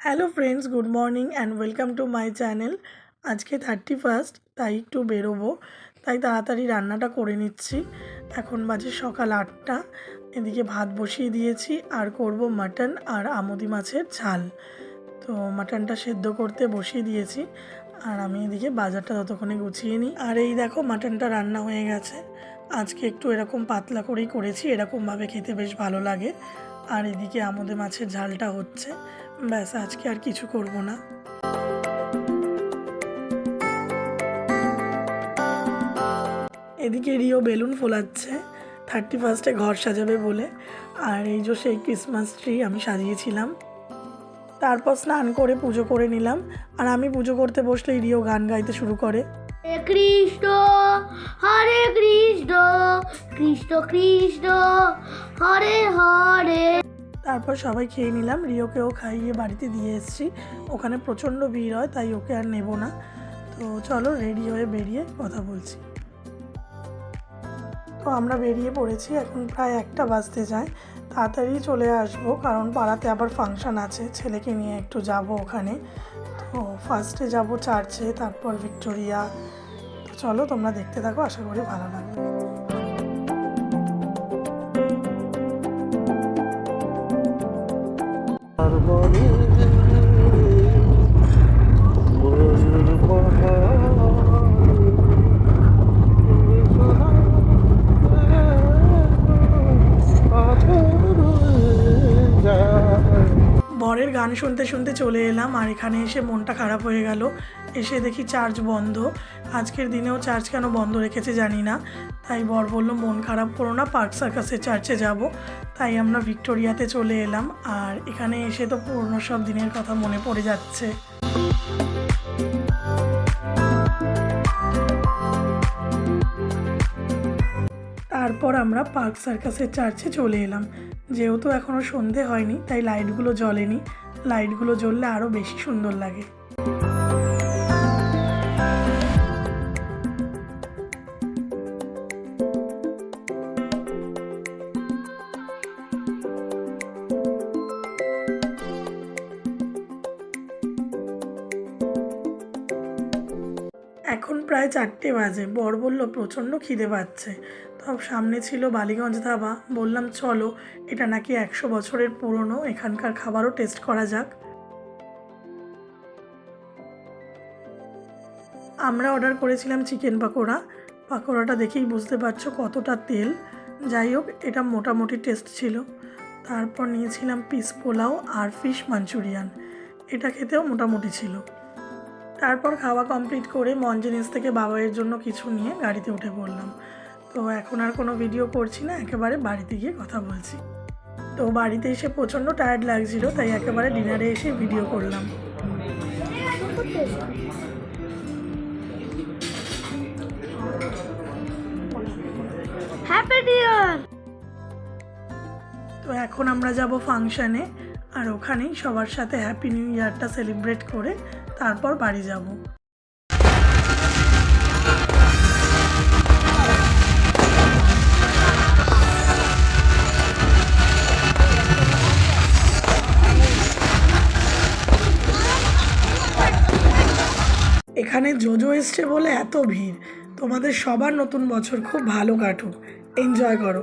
Hello friends, good morning and welcome to my channel. আজকে thirty first, তাই একটু বেরোবো। তাই তাড়াতাড়ি রান্নাটা করে নিচ্ছি। এখন বাজে সকাল আটটা। এদিকে ভাত বসিয়ে দিয়েছি। আর করব মাটন আর আমুদি মাছের ঝাল। তো মাটনটা সেদ্ধ করতে বসিয়ে দিয়েছি। আর আমি এদিকে বাজারটা ততক্ষণে গুছিয়ে নিই। আর এই দেখো, মাটনটা রান্না হয়ে গেছে। আজকে একটু এরকম পাতলা করেই করেছি। এরকমভাবে খেতে বেশ ভালো লাগে। আর এদিকে আমুদে মাছের ঝালটা হচ্ছে। ব্যাস, আজকে আর কিছু করব না। এদিকে রিও বেলুন ফোলাচ্ছে। থার্টি ফার্স্টে ঘর সাজাবে বলে। আর এই যে সেই ক্রিসমাস ট্রি আমি সাজিয়েছিলাম। তারপর স্নান করে পুজো করে নিলাম। আর আমি পুজো করতে বসলেই রিও গান গাইতে শুরু করে। কৃষ্ণ, হরে কৃষ্ণ কৃষ্ণ কৃষ্ণ, হরে হরে। তারপর সবাই খেয়ে নিলাম। রিওকেও খাইয়ে বাড়িতে দিয়ে এসেছি। ওখানে প্রচণ্ড ভিড় হয়, তাই ওকে আর নেব না। তো চলো রেডি হয়ে বেরিয়ে কথা বলছি। তো আমরা বেরিয়ে পড়েছি। এখন প্রায় একটা বাজতে যায়। তাড়াতাড়ি চলে আসব, কারণ পাড়াতে আবার ফাংশন আছে। ছেলেকে নিয়ে একটু যাব ওখানে। তো ফার্স্টে যাব চার্চে, তারপর ভিক্টোরিয়া চলো তোমরা দেখতে থাকো আশা করি ভালো লাগবে। বরের গান শুনতে শুনতে চলে এলাম আর এখানে এসে মনটা খারাপ হয়ে গেল। এসে দেখি চার্জ বন্ধ। আজকের দিনেও চার্জ কেন বন্ধ রেখেছে জানি না। তাই বর বলল, মন খারাপ করো না, পার্ক সার্কাসের চার্চে যাব। তাই আমরা ভিক্টোরিয়াতে চলে এলাম। আর এখানে এসে তো পুরনো সব দিনের কথা মনে পড়ে যাচ্ছে। তারপর আমরা পার্ক সার্কাসের চার্চে চলে এলাম। যেহেতু এখনও সন্ধে হয়নি তাই লাইটগুলো জ্বলেনি। লাইটগুলো জ্বললে আরও বেশি সুন্দর লাগে। এখন প্রায় চারটে বাজে। বর বলল, প্রচণ্ড খিদে পাচ্ছে। তো সামনে ছিল বালিগঞ্জ ধাবা। বললাম, চলো, এটা নাকি একশো বছরের পুরনো। এখানকার খাবারও টেস্ট করা যাক। আমরা অর্ডার করেছিলাম চিকেন পাকোড়া। পাকোড়াটা দেখেই বুঝতে পারছ কতটা তেল। যাই হোক, এটা মোটামুটি টেস্ট ছিল। তারপর নিয়েছিলাম পিস পোলাও আর ফিশ মাঞ্চুরিয়ান। এটা খেতেও মোটামুটি ছিল। তারপর খাওয়া কমপ্লিট করে মঞ্জিনিস থেকে বাবাইয়ের জন্য কিছু নিয়ে গাড়িতে উঠে পড়লাম। তো এখন আর কোনো ভিডিও করছি না একেবারে বাড়িতে গিয়ে কথা বলছি। তো বাড়িতে এসে প্রচণ্ড টায়ার্ড লাগছিল তাই একেবারে ডিনারে এসে ভিডিও করলাম। তো এখন আমরা যাব ফাংশানে আর ওখানেই সবার সাথে হ্যাপি নিউ ইয়ারটা সেলিব্রেট করে তারপর বাড়ি যাব। এখানে জোজো এসছে বলে এত ভিড়। তোমাদের সবার নতুন বছর খুব ভালো কাটুক। এনজয় করো।